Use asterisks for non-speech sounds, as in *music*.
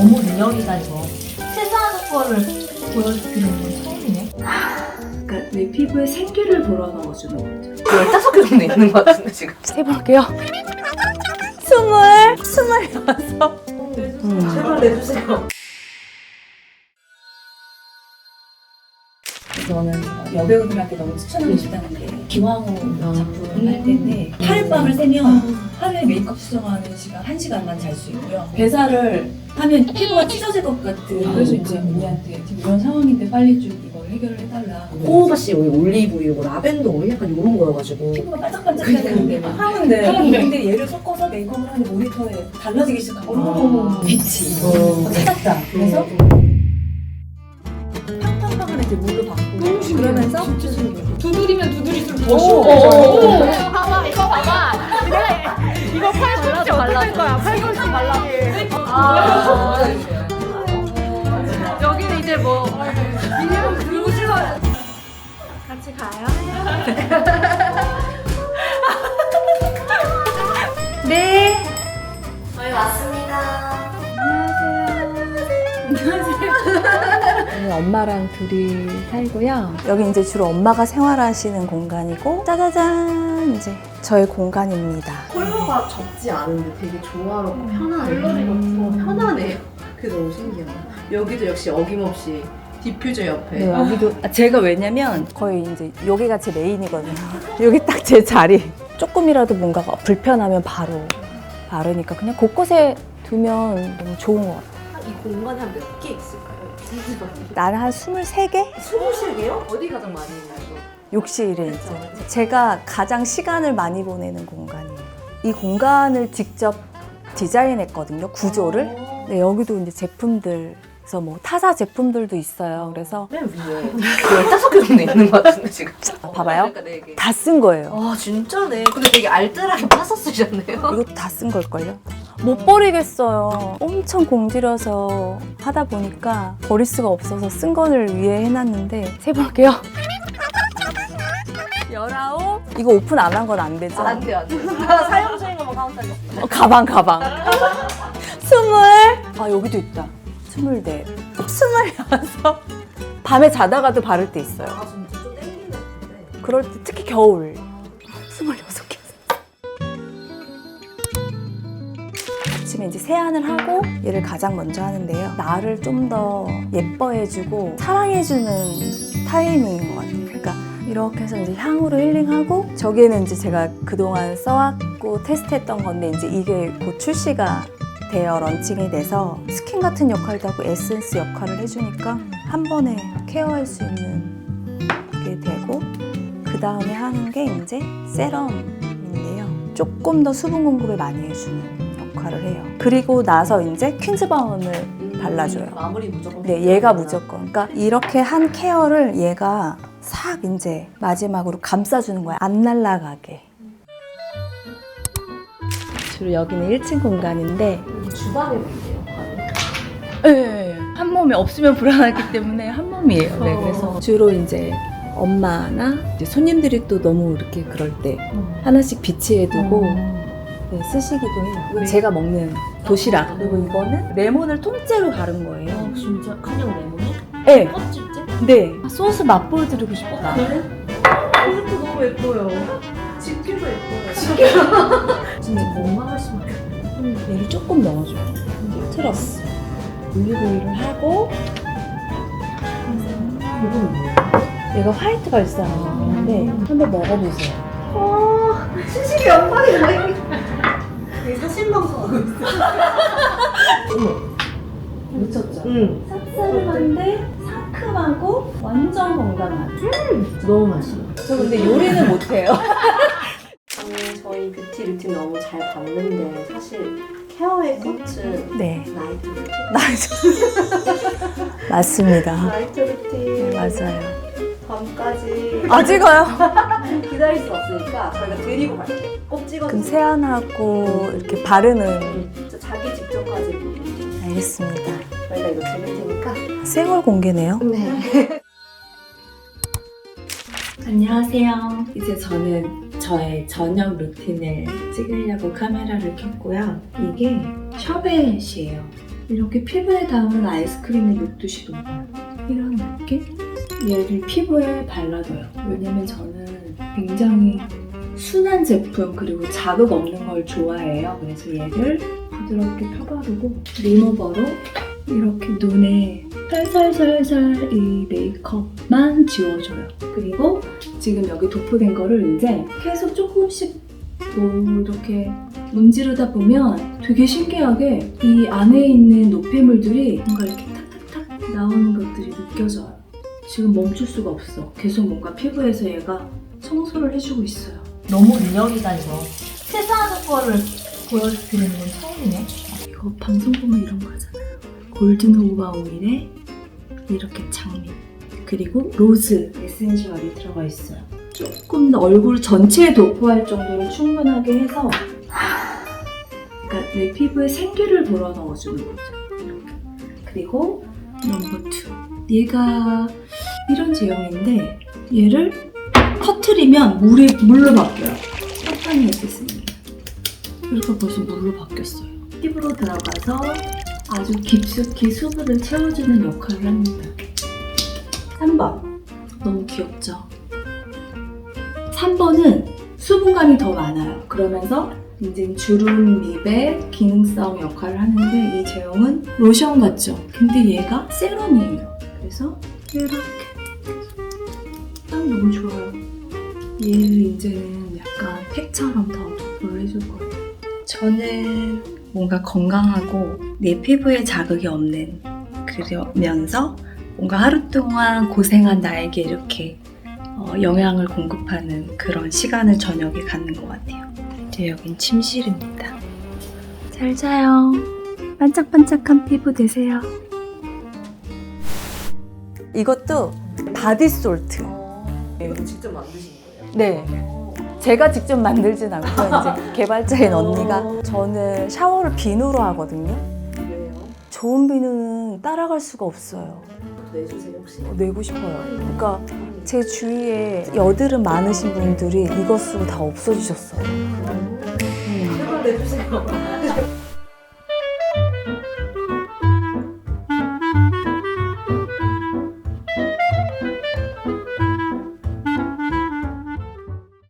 너무 리얼이다 이거. 세수하는 거를 보여드리는 건 처음이네. 그러니까 내 피부에 생기를 불어넣어주는 거죠. 15개 정도 있는 것 같은데 지금 *laughs* 세볼게요. 스물, 스물여섯. 제발 내주세요 저는 여배우들한테 너무 추천하고 싶다는 게 기왕호 작품을 할 텐데 하룻밤을 새면 하루에 메이크업 수정하는 시간 1시간만 잘 수 있고요. 배사를 하면 피부가 찢어질 것 같은 그래서 이제 언니한테 지금 이런 상황인데 빨리 좀 이걸 해결을 해달라. 호호바 씨 여기 올리브유, 뭐 라벤더 오일 약간 이런 거여가지고. 피부가 반짝반짝해야 되는데 막 하는데 근데. 얘를 섞어서 메이크업을 하는데 모니터에 달라지기 시작하고. 빛이 어, 찾았다. 그래서 팡팡팡을 이제 물로 바꾸고 그러면서 두드리면 두드릴수록 오, 더 오, 쉬워. 봐봐 이거 봐봐. 내가 이거 팔꿈치 어떻게 할 거야? 팔꿈치 말라게 아. 여기는 이제 뭐. 이름 들고 싶어 같이 가요? 네. 저희 왔습니다 저는 엄마랑 둘이 살고요. 여기 이제 주로 엄마가 생활하시는 공간이고, 짜자잔, 이제 저의 공간입니다. 컬러가 적지 않은데 되게 조화롭고 편하네 컬러가 없고 편하네요 *laughs* 그게 너무 신기하다 여기도 역시 어김없이 디퓨저 옆에 네, 여기도 *laughs* 아, 제가 왜냐면 거의 이제 여기가 제 메인이거든요. *laughs* 여기 딱 제 자리. 조금이라도 뭔가가 불편하면 바로 바르니까 그냥 곳곳에 두면 너무 좋은 것 같아요. 이 공간에 한 몇 개 있을까요? 나는 한 23개? 23개요? 어디 가장 많이 있나요? 욕실에 이제 제가 가장 시간을 많이 보내는 공간이에요. 이 공간을 직접 디자인했거든요. 구조를. 네, 여기도 이제 제품들 그래서 뭐 타사 제품들도 있어요. 그래서 맨 위에 15개 정도 있는 것 같은데 지금 봐봐요. 그러니까 4개 다 쓴 거예요. 아 진짜네 근데 되게 알뜰하게 파서 쓰셨네요 이것도 다 쓴 걸걸요? 못 버리겠어요. 엄청 공들여서 하다 보니까 버릴 수가 없어서 쓴 거를 위해 해놨는데 세볼게요. 열아홉. 이거 오픈 안 한 건 안 되죠? 안 돼요 안 돼요 사용 중인 거만 카운트하겠습니다 어, 가방 가방. 스물. 아 여기도 있다. 스물네. 스물여섯. 밤에 자다가도 바를 때 있어요. 아 진짜 좀 땡기는 건데 그럴 때 특히 겨울. 스물여섯 개. 아침에 이제 세안을 하고 얘를 가장 먼저 하는데요. 나를 좀 더 예뻐해주고 사랑해주는 타이밍인 것 같아요. 그러니까 이렇게 해서 이제 향으로 힐링하고 저기에는 이제 제가 그동안 써왔고 테스트했던 건데 이제 이게 곧 출시가 되어 런칭이 돼서 스킨 같은 역할도 하고 에센스 역할을 해주니까 한 번에 케어할 수 있는 게 되고 그 다음에 하는 게 이제 세럼인데요. 조금 더 수분 공급을 많이 해주는 역할을 해요. 그리고 나서 이제 퀸즈바움을 발라줘요. 마무리 무조건 네, 얘가 무조건. 그러니까 이렇게 한 케어를 얘가 싹 이제 마지막으로 감싸주는 거야. 안 날아가게. 주로 여기는 1층 공간인데 주방에 볼게요 네, 한 몸에 없으면 불안하기 때문에 한 몸이에요. 네, 그래서 주로 이제 엄마나 이제 손님들이 또 너무 이렇게 그럴 때 하나씩 비치해두고 네, 쓰시기도 해요. 이건 제가 먹는 도시락. 그리고 이거는 레몬을 통째로 바른 거예요. 진짜 그냥 레몬이? 네, 껍질째? 네. 소스 맛보여드리고 싶었다. 이것도 너무 예뻐요 집게도 예뻐요 *laughs* 진짜 뭔가 훨씬 많아. 얘를 조금 넣어줘요. 틀었어. 올리브오일을 하고 이건 뭐예요? 얘가 화이트 발사인데 한번 먹어보세요. 시식이 영광이네 되게 사신 방송하고 있어 미쳤죠? 응 쌉싸름한데 상큼하고 완전 건강한. 너무 맛있어 저 근데 요리는 못해요. *laughs* 저희 뷰티 루틴 너무 잘 봤는데 사실 케어의 꽃은 네, 나이트 루틴 *laughs* 맞습니다. 나이트 루틴 네, 맞아요. 밤까지 아직 가요? *laughs* 기다릴 수 없으니까 저희가 드리고 갈게요 꼭 찍어주세요 그럼 세안하고 이렇게 바르는. 진짜 자기 직전까지 알겠습니다. 저희가 이거 드릴 테니까 생얼 공개네요. 네 *laughs* 안녕하세요. 이제 저는 저의 저녁 루틴을 찍으려고 카메라를 켰고요. 이게 셔벳이에요. 이렇게 피부에 닿으면 아이스크림이 녹듯이 녹아요. 이런 느낌? 얘를 피부에 발라둬요. 왜냐면 저는 굉장히 순한 제품 그리고 자극 없는 걸 좋아해요. 그래서 얘를 부드럽게 펴바르고 리무버로 이렇게 눈에 살살살살 이 메이크업만 지워줘요. 그리고 지금 여기 도포된 거를 이제 계속 조금씩 뭐 이렇게 문지르다 보면 되게 신기하게 이 안에 있는 노폐물들이 뭔가 이렇게 탁탁탁 나오는 것들이 느껴져요. 지금 멈출 수가 없어. 계속 뭔가 피부에서 얘가 청소를 해주고 있어요. 너무 능력이다 이거. 세수하는 거를 보여드리는 건 처음이네. 이거 방송 보면 이런 거 하잖아요. 골든 오바 오일에 이렇게 장미 그리고 로즈 에센셜이 들어가 있어요. 조금 더 얼굴 전체에 도포할 정도로 충분하게 해서 그러니까 내 피부에 생기를 불어 넣어주는 거죠. 그리고 넘버 투 얘가 이런 제형인데 얘를 터트리면 물이 물로 바뀌어요. 설탕이 있습니다. 이렇게 벌써 물로 바뀌었어요. 피부로 들어가서 아주 깊숙이 수분을 채워주는 역할을 합니다. 3번. 너무 귀엽죠? 3번은 수분감이 더 많아요. 그러면서 이제 주름 립의 기능성 역할을 하는데 이 제형은 로션 같죠? 근데 얘가 세럼이에요. 그래서 이렇게 딱 너무 좋아요. 얘를 이제는 약간 팩처럼 더 도포를 해줄 거예요. 저는 뭔가 건강하고 내 피부에 자극이 없는 그러면서 뭔가 하루 동안 고생한 나에게 이렇게 어, 영양을 공급하는 그런 시간을 저녁에 갖는 것 같아요. 이제 여긴 침실입니다. 잘 자요. 반짝반짝한 피부 되세요. 이것도 바디솔트. 이거 직접 만드신 거예요? 네. 제가 직접 만들진 않고 이제 *laughs* 개발자인 언니가 저는 샤워를 비누로 하거든요. 왜요? 좋은 비누는 따라갈 수가 없어요. 내주세요 혹시? 내고 싶어요. 그러니까 제 주위에 여드름 많으신 분들이 이거 쓰고 다 없어지셨어요. 음. 제발 내주세요. *laughs*